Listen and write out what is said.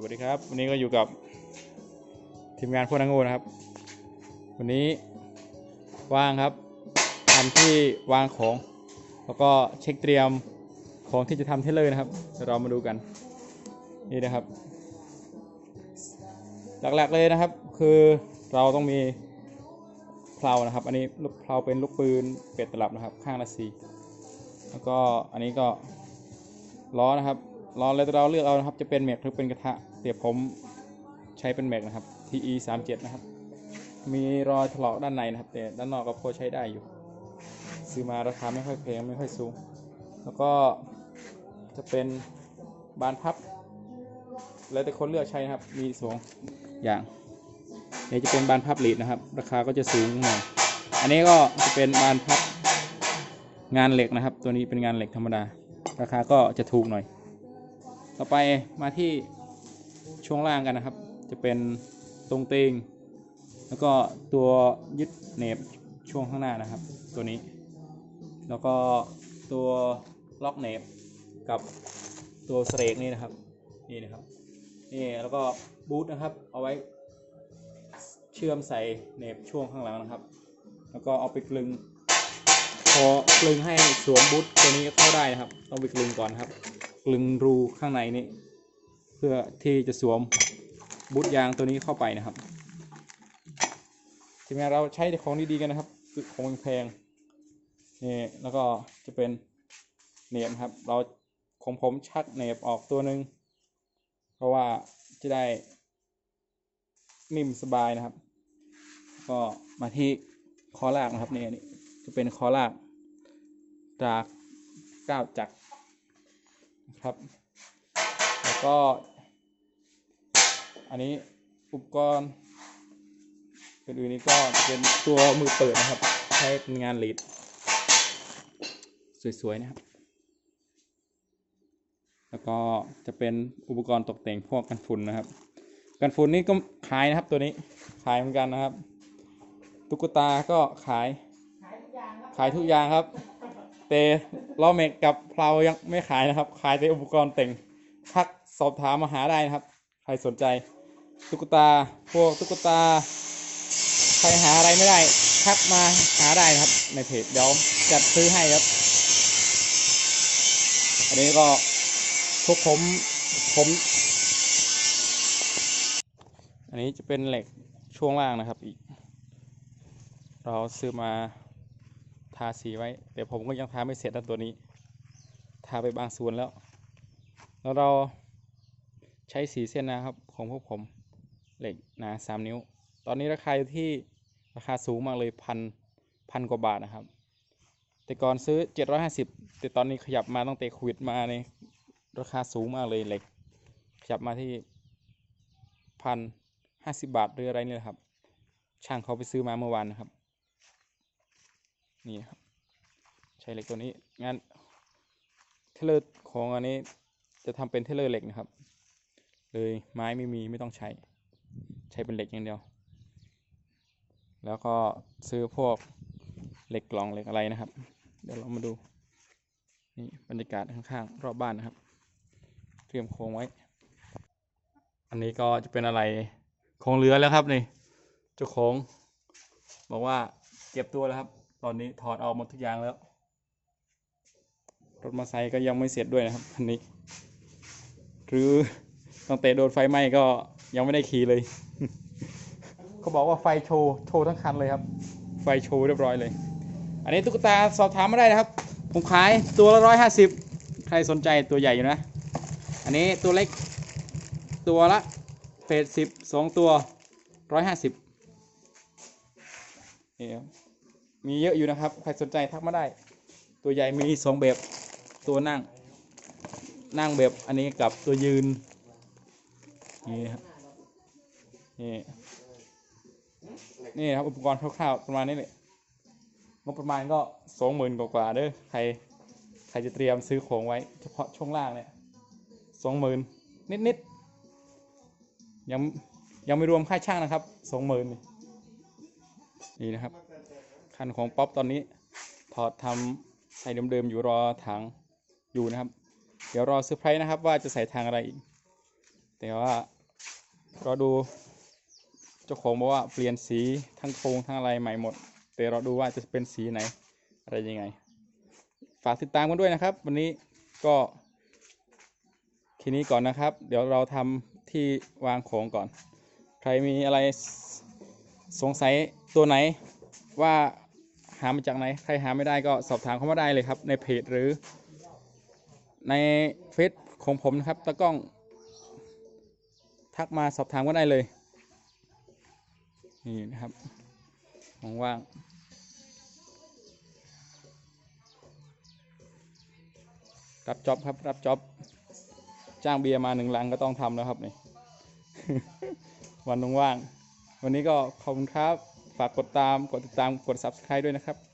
สวัสดีครับ วันนี้ก็อยู่กับทีมงานพวกนังง่นะครับ วันนี้ว่างครับทำที่วางของ แล้วก็เช็คเตรียมของที่จะทำเทเลอร์นะครับเดี๋ยวเรามาดูกัน นี่นะครับ หลักๆเลยนะครับ คือเราต้องมีเพลานะครับ อันนี้ลูกเพลาเป็นลูกปืนเป็ดตลับนะครับ ข้างละสี่แล้วก็อันนี้ก็ล้อนะครับ ล้อแล้วเราเลือกเอานะครับ จะเป็นแม็กหรือเป็นกระทะแต่ผมใช้เป็นแม็กนะครับ TE 3 7นะครับ มีรอยถลอกด้านในนะครับ แต่ด้านนอกก็พอใช้ได้อยู่ ซื้อมาราคาไม่ค่อยแพงไม่ค่อยสูง แล้วก็จะเป็นบานพับ แล้วแต่คนเลือกใช้นะครับ มีสองอย่างนี่จะเป็นบานพับหลีดนะครับ ราคาก็จะสูงหน่อยอันนี้ก็จะเป็นบานพับงานเหล็กนะครับ ตัวนี้เป็นงานเหล็กธรรมดา ราคาก็จะถูกหน่อย ต่อไปมาที่ช่วงล่างกันนะครับ จะเป็นตรงเตงแล้วก็ตัวยึดเหน็บช่วงข้างหน้านะครับ ตัวนี้ แล้วก็ตัวล็อกเหน็บกับตัวสเตรกนี่นะครับนี่นะครับนี่แล้วก็บูทนะครับ เอาไว้เชื่อมใส่เหน็บช่วงข้างหลังนะครับ แล้วก็เอาไปกลึงพอกลึงให้สวมบูทตัวนี้เข้าได้นะครับ ต้องไปกลึงก่อนครับ ลึงรูข้างในนี้ เพื่อที่จะสวมบูทยางตัวนี้เข้าไปนะครับทีมงานเราใช้ของดีๆกันนะครับของแพงนี่แล้วก็จะเป็นเหน็บครับ เราของผมชักเหน็บออกตัวหนึ่งเพราะว่าจะได้นิ่มสบายนะครับ ก็มาที่คอลากนะครับเนี่อันนี้จะเป็นคอลากจากก้าวจักร ครับ แล้วก็ อันนี้อุปกรณ์อื่นๆนี้ก็เป็นตัวมือเปิดนะครับ ใช้เป็นงานลีดสวย ๆ นะครับ แล้วก็จะเป็นอุปกรณ์ตกแต่งพวกกันฝุ่นนะครับ กันฝุ่นนี่ก็ขายนะครับตัวนี้ขายเหมือนกันนะครับ ตุ๊กตาก็ขาย ขายทุกอย่างครับ แต่ ล้อเมกกับเพลายังไม่ขายนะครับ ขายแต่อุปกรณ์แต่งทักสอบถามมาหาได้นะครับ ใครสนใจ ตุ๊กตาพวกตุ๊กตา ใครหาอะไรไม่ได้ ทักมาหาได้นะครับ ในเพจเดี๋ยวจัดซื้อให้ครับ อันนี้ก็พวกผมผม อันนี้จะเป็นเหล็กช่วงล่างนะครับอีก เราซื้อมา ทาสีไว้ แต่ผมก็ยังทาไม่เสร็จนะตัวนี้ ทาไปบางส่วนแล้ว แล้วเราใช้สีเส้นนะครับของพวกผมเหล็กหนาสามนิ้ว ตอนนี้ราคาอยู่ที่ราคาสูงมากเลยพันพันกว่าบาทนะครับ แต่ก่อนซื้อ 750 แต่ตอนนี้ขยับมาตั้งแต่โควิดมาในราคาสูงมากเลยเหล็ก ขยับมาที่พันห้าสิบบาทหรืออะไรนี่แหละครับ ช่างเขาไปซื้อมาเมื่อวานนะครับ นี่ครับใช้เหล็กตัวนี้งานเทเลอร์ของอันนี้จะทำเป็นเทเลอร์เหล็กนะครับ เลยไม้ไม่มีไม่ต้องใช้ ใช้เป็นเหล็กอย่างเดียว แล้วก็ซื้อพวกเหล็กกล่องเหล็กอะไรนะครับ เดี๋ยวเรามาดูนี่บรรยากาศข้างๆรอบบ้านนะครับ เตรียมโครงไว้ อันนี้ก็จะเป็นอะไรของเหลือแล้วครับนี่เจ้าของบอกว่าเจ็บตัวแล้วครับ ตอนนี้ถอดออกหมดทุกอย่างแล้ว รถมอเตอร์ไซค์ก็ยังไม่เสร็จด้วยนะครับคันนี้ หรือตั้งแต่โดนไฟไหม้ก็ยังไม่ได้ขี่เลย เขาบอกว่าไฟโชว์โชว์ทั้งคันเลยครับ ไฟโชว์เรียบร้อยเลย อันนี้ตุ๊กตาสอบถามมาได้นะครับ ผมขายตัวละร้อยห้าสิบใครสนใจตัวใหญ่อยู่นะ อันนี้ตัวเล็กตัวละเฟสสิบสองตัวร้อยห้าสิบนี่ครับ มีเยอะอยู่นะครับ ใครสนใจทักมาได้ ตัวใหญ่มีสองแบบตัวนั่ง นั่งแบบอันนี้กับตัวยืน นี่ครับนี่นี่ครับอุปกรณ์คร่าวๆประมาณนี้เลยงบประมาณก็สองหมื่นกว่าๆเด้อใครใครจะเตรียมซื้อของไว้ เฉพาะช่วงล่างเนี่ยสองหมื่นนิดๆยังยังไม่รวมค่าช่างนะครับสองหมื่นนี่นะครับ คันของป๊อปตอนนี้ ถอดทำใส่เดิมๆอยู่รอถังอยู่นะครับ เดี๋ยวรอเซอร์ไพรส์นะครับว่าจะใส่ทางอะไรอีกแต่ว่าเราดูเจ้าของบอกว่าเปลี่ยนสีทั้งโครงทั้งอะไรใหม่หมด แต่เราดูว่าจะเป็นสีไหนอะไรยังไง ฝากติดตามกันด้วยนะครับ วันนี้ก็แค่นี้ก่อนนะครับ เดี๋ยวเราทำที่วางของก่อน ใครมีอะไรสงสัยตัวไหนว่า หามาจากไหน ใครหาไม่ได้ก็สอบถามเข้ามาได้เลยครับ ในเพจหรือในเฟซของผมนะครับตะกล้อง ทักมาสอบถามก็ได้เลย นี่นะครับของว่างรับจ็อบครับ รับจ็อบ จ้างเบียร์มาหนึ่งลังก็ต้องทำแล้วครับนี่ วันว่างๆวันนี้ก็ขอบคุณครับ ฝากกดตาม กดติดตาม กด subscribe ด้วยนะครับ